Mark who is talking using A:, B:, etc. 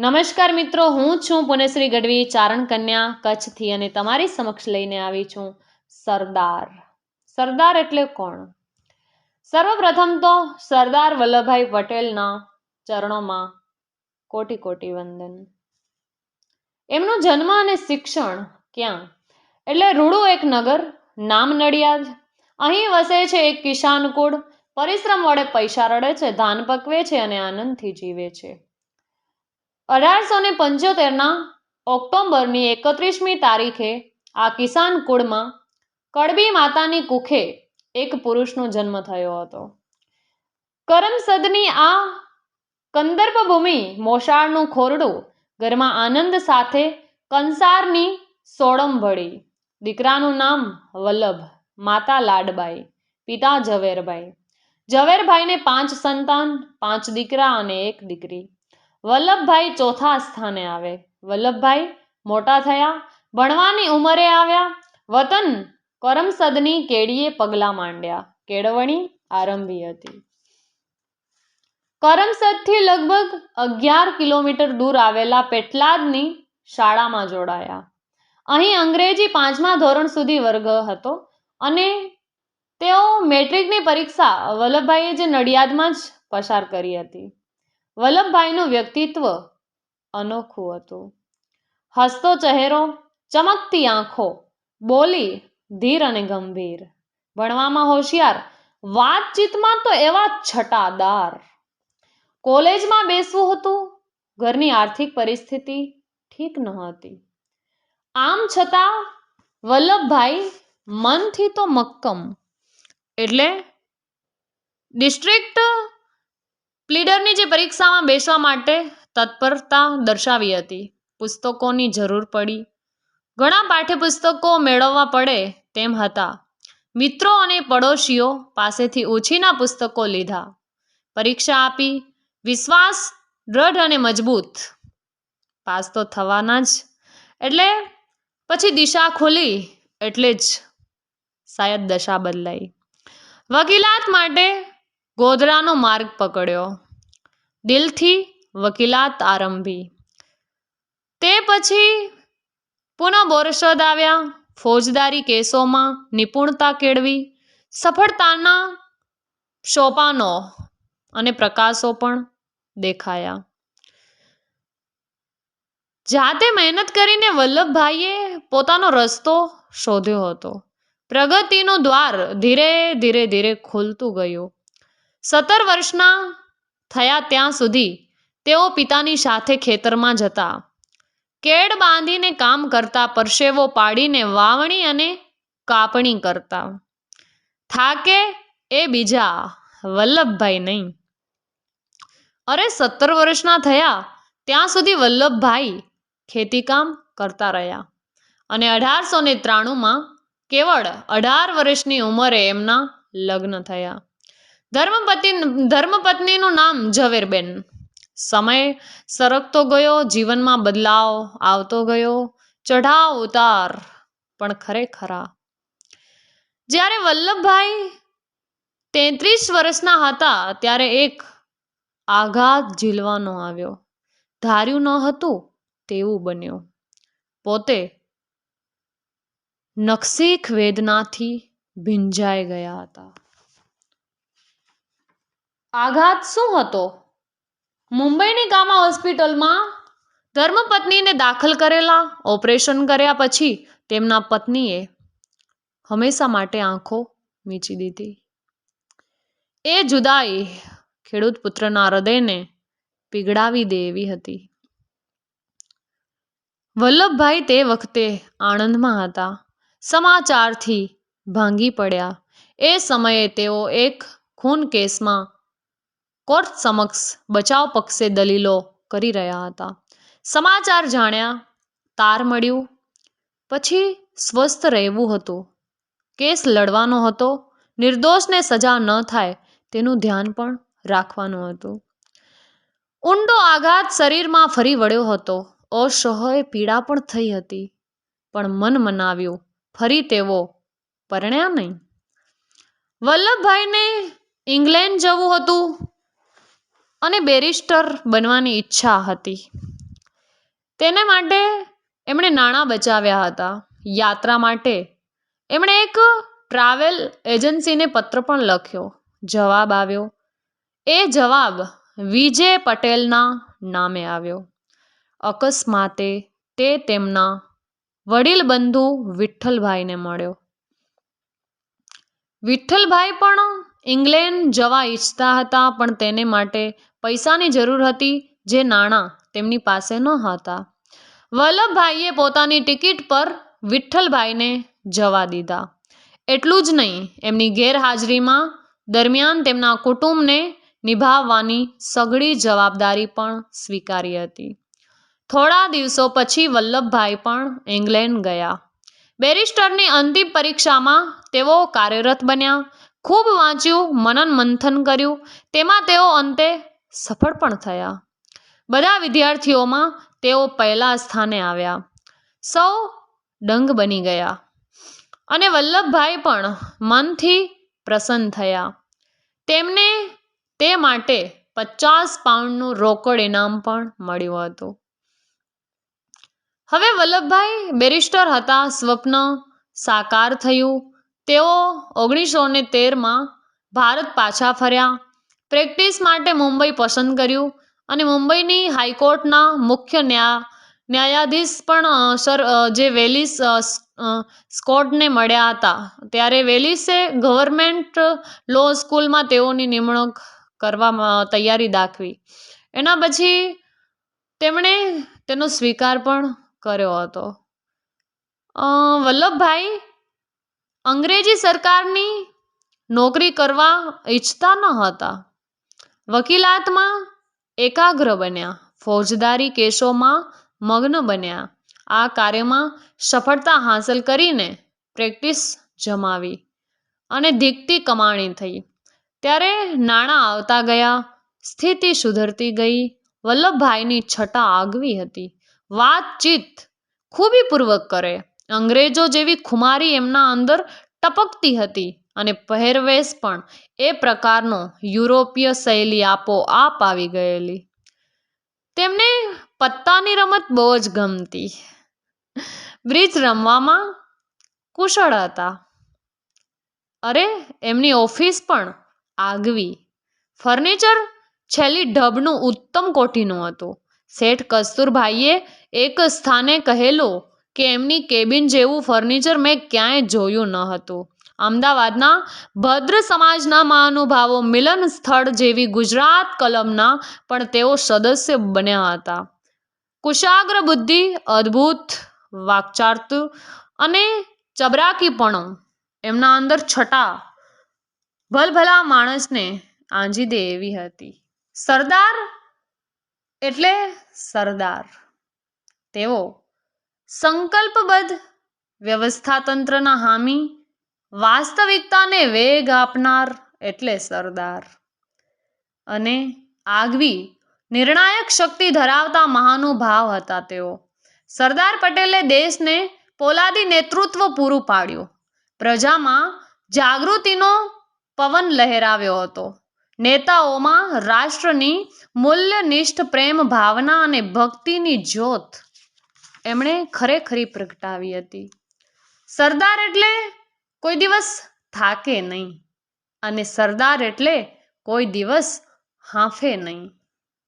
A: નમસ્કાર મિત્રો, હું છું પુનેશ્રી ગઢવી, ચારણ કન્યા, કચ્છથી અને તમારી સમક્ષ લઈને આવી છું સરદાર. સરદાર એટલે કોણ? સર્વપ્રથમ તો સરદાર વલ્લભભાઈ પટેલના ચરણોમાં કોટી કોટી વંદન. એમનો જન્મ અને શિક્ષણ ક્યાં? એટલે રૂડું એક નગર, નામ નડિયાદ. અહીં વસે છે એક કિસાન કુળ. પરિશ્રમ વડે પૈસા રડે છે, ધાન પકવે છે અને આનંદથી જીવે છે. અઢારસો ને પંચોતેરના ઓક્ટોબરની એકત્રીસમી તારીખે આ કિસાન કુળમાં કડબી માતાની કુખે એક પુરુષનો જન્મ થયો હતો. કરમસદની આ કંદર્પ ભૂમિ મોસાળનું ખોરડું ઘરમાં આનંદ સાથે કંસારની સોડમ ભળી. દીકરાનું નામ વલ્લભ, માતા લાડબાઈ, પિતા ઝવેરભાઈ ઝવેરભાઈને પાંચ સંતાન, પાંચ દીકરા અને એક દીકરી. વલ્લભભાઈ ચોથા સ્થાને આવે. વલ્લભભાઈ મોટા થયા, ભણવાની ઉંમરે આવ્યા, વતન કરમસદની કેડીએ પગલાં માંડ્યા. કેળવણી આરંભી હતી. કરમસદથી લગભગ અગિયાર કિલોમીટર દૂર આવેલા પેટલાદની શાળામાં જોડાયા. અહીં અંગ્રેજી પાંચમા ધોરણ સુધી વર્ગ હતો અને તેઓ મેટ્રિકની પરીક્ષા વલ્લભભાઈએ જે નડિયાદમાં જ પસાર કરી હતી. વલ્લભભાઈનું વ્યક્તિત્વ અનોખું હતું. હસતો ચહેરો, ચમકતી આંખો, બોલી ધીર અને ગંભીર. ભણવામાં હોશિયાર, વાતચીતમાં તો એવા છટાદાર. કોલેજમાં બેસવું હતું, ઘરની આર્થિક પરિસ્થિતિ ઠીક ન હતી. આમ છતાં, વલ્લભભાઈ મનથી તો મક્કમ. એટલે ડિસ્ટ્રિક્ટ પ્લીડરની જે પરીક્ષામાં બેસવા માટે તત્પરતા દર્શાવી હતી. પુસ્તકોની જરૂર પડી. ઘણા પાઠ્યપુસ્તકો મેળવવા પડે તેમ હતા. મિત્રો અને પડોશીઓ પાસેથી ઓછીના પુસ્તકો લીધા. પરીક્ષા આપી. વિશ્વાસ, દ્રઢ અને મજબૂત. પાસ તો થવાના જ. એટલે પછી દિશા ખોલી. એટલે જ. શાયદ દશા બદલાઈ. વકીલાત માટે ગોધરાનો માર્ગ પકડ્યો. દિલથી વકીલાત આરંભી. તે પછી પુનઃ બોરસદ આવ્યા. ફોજદારી કેસોમાં નિપુણતા કેળવી. સફળતાના સોપાનો અને પ્રકાશો પણ દેખાયા. જાતે મહેનત કરીને વલ્લભભાઈએ પોતાનો રસ્તો શોધ્યો હતો. પ્રગતિનું દ્વાર ધીરે ધીરે ધીરે ખુલતું ગયું. સત્તર વર્ષના થયા ત્યાં સુધી તેઓ પિતાની સાથે ખેતરમાં જતા. કેડ બાંધીને કામ કરતા, પરસેવો પાડીને વાવણી અને કાપણી કરતા. થાકે એ બીજા, વલ્લભભાઈ નહીં. અરે સત્તર વર્ષના થયા, ત્યાં સુધી વલ્લભભાઈ ખેતીકામ કરતા રહ્યા. અને અઢારસો ને ત્રાણુંમાં કેવળ અઢાર વર્ષની ઉંમરે એમના લગ્ન થયા. ધર્મપતિ, ધર્મપત્નીનું નામ ઝવેરબેન. સમય સરકતો ગયો, જીવનમાં બદલાવ આવતો ગયો. ચઢાવ ઉતાર, પણ ખરેખરા જ્યારે વલ્લભભાઈ તેત્રીસ વર્ષના હતા, ત્યારે એક આઘાત ઝીલવાનો આવ્યો. ધાર્યું ન હતું, તેવું બન્યું. પોતે નકસીખ વેદનાથી ભીંજાઈ ગયા હતા. આઘાત શું હતો? મુંબઈની ગામા હોસ્પિટલમાં ધર્મપત્નીને દાખલ કરેલા ઓપરેશન કર્યા પછી તેમના પત્નીએ હંમેશા માટે આંખો મીચી દીધી. એ જુદાઈ ખેડૂત પુત્રના હૃદયને પીગળાવી દે એવી હતી. વલ્લભભાઈ તે વખતે આણંદમાં હતા. સમાચારથી ભાંગી પડ્યા. એ સમયે તેઓ એક ખૂન કેસમાં કોર્ટ સમક્ષ બચાવ પક્ષે દલીલો કરી રહ્યા હતા. સમાચાર જાણ્યા, તાર મળ્યું, પછી સ્વસ્થ રહેવું હતું. કેસ લડવાનો હતો, નિર્દોષને સજા ન થાય તેનું ધ્યાન પણ રાખવાનું હતું. ઊંડો આઘાત શરીરમાં ફરી વળ્યો હતો. અસહય પીડા પણ થઈ હતી, પણ મન મનાવ્યું, ફરી તેઓ પરણ્યા નહીં. વલ્લભભાઈને ઇંગ્લેન્ડ જવું હતું. અને બેરિસ્ટર બનવાની ઈચ્છા હતી. તેને માટે એમણે નાણાં બચાવ્યા હતા. યાત્રા માટે એમણે એક ટ્રાવેલ એજન્સીને પત્ર પણ લખ્યો. જવાબ આવ્યો. એ જવાબ વિજય પટેલના નામે આવ્યો. અકસ્માતે તે તેમના વડીલ બંધુ વિઠ્ઠલભાઈને મળ્યો. વિઠ્ઠલભાઈ પણ ઇંગ્લેન્ડ જવા ઈચ્છતા હતા, પણ તેને માટે પૈસાની જરૂર હતી, જે નાણાં તેમની પાસે ન હતા. વલ્લભભાઈએ પોતાની ટિકિટ પર વિઠ્ઠલભાઈને જવા દીધા. એટલું જ નહીં, એમની ગેરહાજરીમાં દરમિયાન તેમના કુટુંબને નિભાવવાની સઘળી જવાબદારી પણ સ્વીકારી હતી. થોડા દિવસો પછી વલ્લભભાઈ પણ ઇંગ્લેન્ડ ગયા. બેરિસ્ટરની અંતિમ પરીક્ષામાં તેઓ કાર્યરત બન્યા. ખૂબ વાંચ્યું, મનન મંથન કર્યું. તેમાં તેઓ અંતે સફળ પણ થયા. બધા વિદ્યાર્થીઓમાં તેઓ પહેલા સ્થાને આવ્યા. સૌ દંગ બની ગયા. અને વલ્લભભાઈ પણ મનથી પ્રસન્ન થયા. તેમને તે માટે પચાસ પાઉન્ડનું રોકડ ઇનામ પણ મળ્યું હતું. હવે વલ્લભભાઈ બેરિસ્ટર હતા, સ્વપ્ન સાકાર થયું. તેઓ ઓગણીસો ને તેરમાં ભારત પાછા ફર્યા. પ્રેક્ટિસ માટે મુંબઈ પસંદ કર્યું અને મુંબઈની હાઈકોર્ટના મુખ્ય ન્યા, ન્યાયાધીશ પણ સર જે વેલિસ સ્કોટને મળ્યા હતા. ત્યારે વેલિસે ગવર્મેન્ટ લો સ્કૂલમાં તેઓની નિમણૂક કરવામાં તૈયારી દાખવી. એના પછી તેમણે તેનો સ્વીકાર પણ કર્યો હતો. વલ્લભભાઈ અંગ્રેજી સરકારની નોકરી કરવા ઈચ્છતા ન હતા. વકીલાતમાં એકાગ્ર બન્યા. ફોજદારી કેસોમાં મગ્ન બન્યા. આ કાર્યમાં સફળતા હાંસલ કરીને પ્રેક્ટિસ જમાવી અને દીકતી કમાણી થઈ. ત્યારે નાણાં આવતા ગયા. સ્થિતિ સુધરતી ગઈ. વલ્લભભાઈની છટા આગવી હતી. વાતચીત ખૂબીપૂર્વક કરે. અંગ્રેજો જેવી ખુમારી એમના અંદર ટપકતી હતી અને પહેરવેશ પણ એ પ્રકારનો યુરોપીય શૈલી આપોઆપ આવી ગયેલી. તેમને પત્તાની રમત બહુ જ ગમતી. બ્રિજ રમવામાં કુશળ હતા. અરે, એમની ઓફિસ પણ આગવી. ફર્નિચર છેલ્લી ઢબનું ઉત્તમ કોટીનું હતું. શેઠ કસ્તુરભાઈએ એક સ્થાને કહેલું કે એમની કેબિન જેવું ફર્નિચર મેં ક્યાંય જોયું ન હતું. અમદાવાદના ભદ્ર સમાજના મહાનુભાવો મિલન સ્થળ જેવી ગુજરાત કલમના પણ તેઓ સદસ્ય બન્યા હતા. કુશાગ્ર બુદ્ધિ, અદ્ભુત વાકચાર્ત અને ચબરાકીપણું એમના અંદર છટા ભલભલા માણસને આંજી દે એવી હતી. સરદાર એટલે સરદાર. તેઓ સંકલ્પબદ્ધ વ્યવસ્થાતંત્રના હામી વાસ્તવિકતાને વેગ આપનાર એટલે સરદાર. અને આગવી નિર્ણાયક શક્તિ ધરાવતા મહાનુભાવ હતા તેઓ. સરદાર પટેલે દેશને પોલાદી નેતૃત્વ પૂરું પાડ્યું. પ્રજામાં જાગૃતિનો પવન લહેરાવ્યો હતો. નેતાઓમાં રાષ્ટ્રની મૂલ્યનિષ્ઠ પ્રેમ ભાવના અને ભક્તિની જ્યોત એમણે ખરેખરી પ્રગટાવી હતી. સરદાર એટલે કોઈ દિવસ થાકે નહીં અને સરદાર એટલે કોઈ દિવસ હાંફે નહીં.